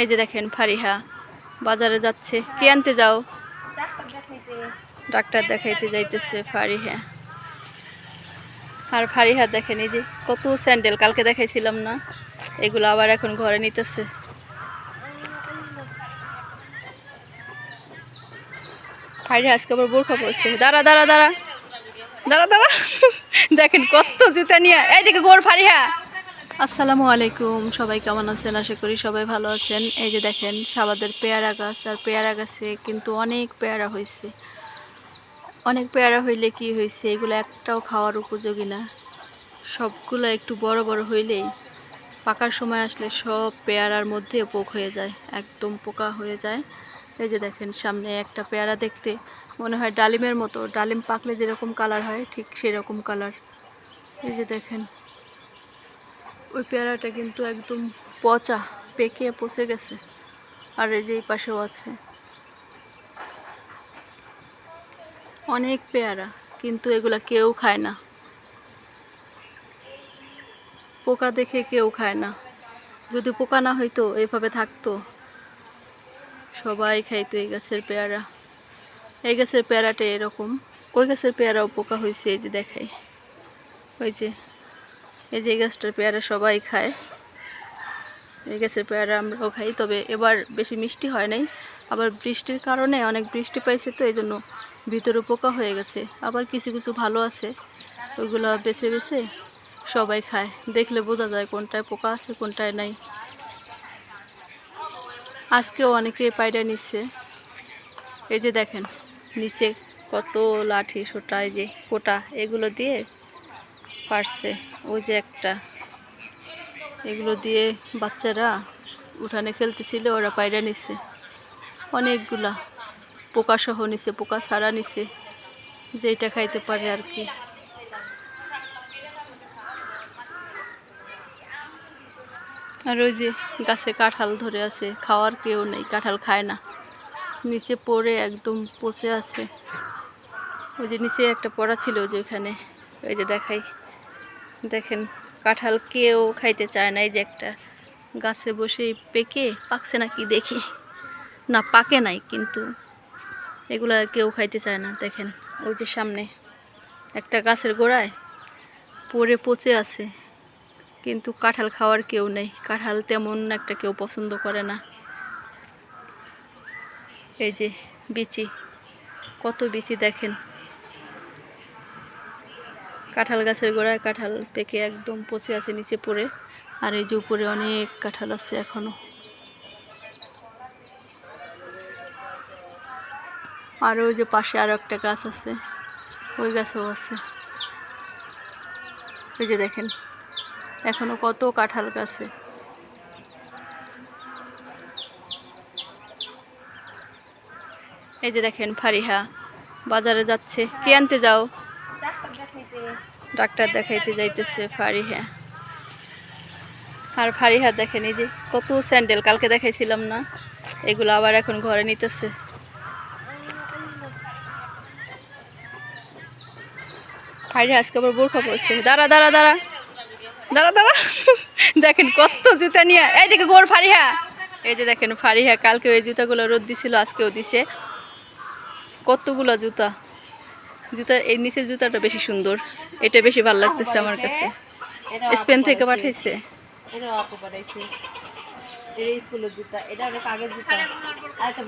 এই যে দেখেন ফারিহা বাজারে যাচ্ছে। কি আনতে যাও? ডাক্তার দেখাইতে যাইতেছে ফারিহা। আর ফারিহা দেখেন, এই যে কত স্যান্ডেল, কালকে দেখাইছিলাম না। এগুলো আবার এখন ঘরে নিতেছে। ফারিহা আজকে আবার বোরখা পড়ছে দাঁড়া দাঁড়া দাঁড়া। দাঁড়া দাঁড়া। দেখেন কত জুতা নিয়ে এইদিকে গোর ফারিহা। আসসালামু আলাইকুম, সবাই কেমন আছেন? আশা করি সবাই ভালো আছেন। এই যে দেখেন, সাবাদের পেয়ারা গাছ, আর পেয়ারা গাছে কিন্তু অনেক পেয়ারা হয়েছে অনেক পেয়ারা হইলে কি হয়েছে এগুলো একটাও খাওয়ার উপযোগী না। সবগুলো একটু বড় বড় হইলেই পাকার সময় আসলে সব পেয়ারার মধ্যে পোক হয়ে যায়, একদম পোকা হয়ে যায়। এই যে দেখেন, সামনে একটা পেয়ারা দেখতে মনে হয় ডালিমের মতো। ডালিম পাকলে যেরকম কালার হয়, ঠিক সেরকম কালার এই যে দেখেন ওই পেয়ারাটা কিন্তু একদম পচা, পেকে পচে গেছে। আর এই যে এই পাশেও আছে। অনেক পেয়ারা, কিন্তু এগুলা কেউ খায় না। পোকা দেখে কেউ খায় না। যদি পোকা না হইতো এইভাবে থাকতো। সবাই খাইতো এই গাছের পেয়ারা। এই গাছের পেয়ারাটা এরকম। ওই গাছের পেয়ারাও পোকা হয়েছে এই যে দেখাই। ওই যে এই যে গাছটার পেয়ারা সবাই খায়। এই গাছের পেয়ারা আমরাও খাই, তবে এবার বেশি মিষ্টি হয় নাই। আবার বৃষ্টির কারণে অনেক বৃষ্টি পাইছে তো এই জন্য ভিতরে পোকা হয়ে গেছে। আবার কিছু কিছু ভালো আছে, ওইগুলো বেছে বেছে সবাই খায়। দেখলে বোঝা যায় কোনটায় পোকা আছে, কোনটায় নাই। আজকেও অনেকে পায়রা নিচ্ছে। এই যে দেখেন, নিচে কত লাঠি, সোটা, এই যে কোটা, এগুলো দিয়ে পারছে। ওই যে একটা। এগুলো দিয়ে বাচ্চারা উঠানে খেলতেছিল, ওরা পায়রা নিছে। অনেকগুলা। পোকা সহ নিছে, পোকা ছাড়া নিছে। যেটা খাইতে পারে আর কি। আর ওই যে গাছে কাঁঠাল ধরে আছে, খাওয়ার কেউ নেই, কাঁঠাল খায় না। নিচে পড়ে একদম পচে আছে। ওই যে নিচে একটা পড়া ছিল যে ওইখানে। ওই যে দেখাই। দেখেন, কাঁঠাল কেউ খাইতে চায় না, এই যে একটা গাছে বসে পেকে, পাকছে নাকি দেখি। না, পাকে নাই, কিন্তু এগুলা কেউ খাইতে চায় না, দেখেন, ওই যে সামনে একটা গাছের গোড়ায় পরে পচে আছে, কিন্তু কাঁঠাল খাওয়ার কেউ নেই, কাঁঠাল তেমন একটা কেউ পছন্দ করে না। এই যে বিচি, কত বিচি দেখেন কাঁঠাল গাছের গোড়ায় কাঁঠাল পেকে একদম পচে আছে নিচে পড়ে। আর এই যে উপরে অনেক কাঁঠাল আছে এখনও। আর ওই যে পাশে আরও একটা গাছ আছে, ওই গাছও আছে। ওই যে দেখেন, এখনও কত কাঁঠাল গাছে। এই যে দেখেন ফারিহা, বাজারে যাচ্ছে। কে আনতে যাও? ডাক্তার দেখাইতে যাইতেছে ফারিহা। আর ফারিহা দেখেন, এই যে কত স্যান্ডেল, কালকে দেখাইছিলাম না, এগুলো আবার এখন ঘরে নিতেছে। ফারিহা আজকে আবার বোরখা পড়ছে দাঁড়া দাঁড়া দাঁড়া দাঁড়া দাঁড়া। দেখেন কত জুতা নিয়ে, এই দিকে গোর ফারিহা। এই যে দেখেন ফারিহা, কালকে ওই জুতাগুলো রোদ দিছিল, আজকেও দিছে। কতগুলো জুতা। জুতা এই নিচের জুতাটা বেশি সুন্দর। এটা বেশি ভালো লাগতেছে আমার কাছে। স্পেন থেকে পাঠাইছে। আচ্ছা।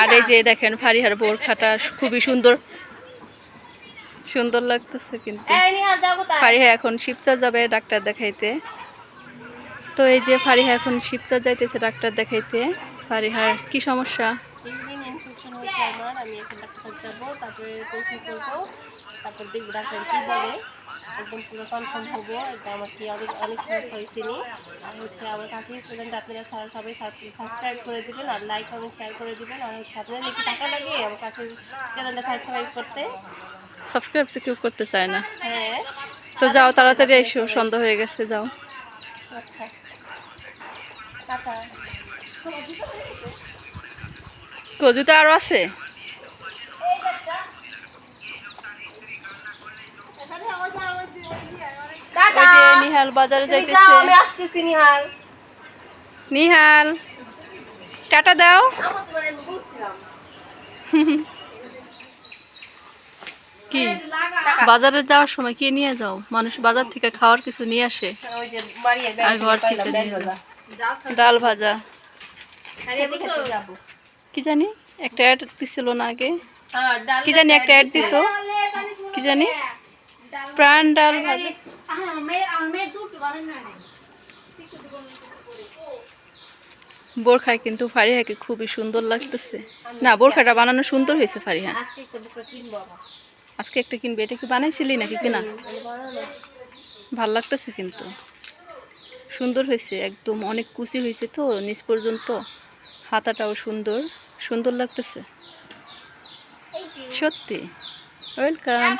আর এই যে দেখেন ফারিহার বোরখাটা খুবই সুন্দর। সুন্দর লাগতেছে কিন্তু। ফারিহা এখন শিবচর যাবে ডাক্তার দেখাইতে। তো এই যে ফারিহা এখন শিবচর যাইতেছে ডাক্তার দেখাইতে। ফারিহার কি সমস্যা ইউরিন ইনফেকশন হয়েছে আমার আমি এখন ডাক্তার যাব তারপরে পরীক্ষা করব তারপর দেখব ডাক্তার কি বলে। একদম পুরো কনফার্ম হব এটা আমার কি অনেক অনেক সমস্যা হয়েছিল। আর হচ্ছে আমার কাকি স্টুডেন্ট আপনারা সবাই- সাবস্ক্রাইব করে দিবেন আর লাইক কমেন্ট শেয়ার করে দিবেন। আর হচ্ছে আপনাদের একটু টাকা লাগে আমার কাকির চ্যানেলটা সাবস্ক্রাইব করতে? সাবস্ক্রাইব তো কেউ করতে চায় না। হ্যাঁ। তো যাও তাড়াতাড়ি এসো সন্ধ্যা হয়ে গেছে যাও। আচ্ছা। টাটা। তো জুতা আরও আছে? নিহাল বাজারে যাইতেছে। আমি আসতেছি নিহাল। নিহাল টাটা দাও। বলছিলাম। কি? বাজারে যাওয়ার সময় কি নিয়ে যাও? মানুষ বাজার থেকে খাওয়ার কিছু নিয়ে আসে। ওই যে মারিয়ার আর ঘর থেকে। ডাল ভাজা। খেতে কি জানি? একটা অ্যাড দিছিল না আগে। হ্যাঁ, কি জানি একটা অ্যাড দিত। কি জানি? প্রাণ ডাল ভাজা। বোরখায় কিন্তু ফারিহাকে খুবই সুন্দর লাগতেছে। না বোরখাটা বানানো সুন্দর হয়েছে ফারিহা। আজকে একটা কিনবো এটা কি বানাইছিলি নাকি কিনা? ভালো লাগতেছে কিন্তু। সুন্দর হয়েছে একদম অনেক কুচি হয়েছে তো নিচ পর্যন্ত। হাতাটাও সুন্দর সুন্দর লাগতেছে। সত্যি। ওয়েলকাম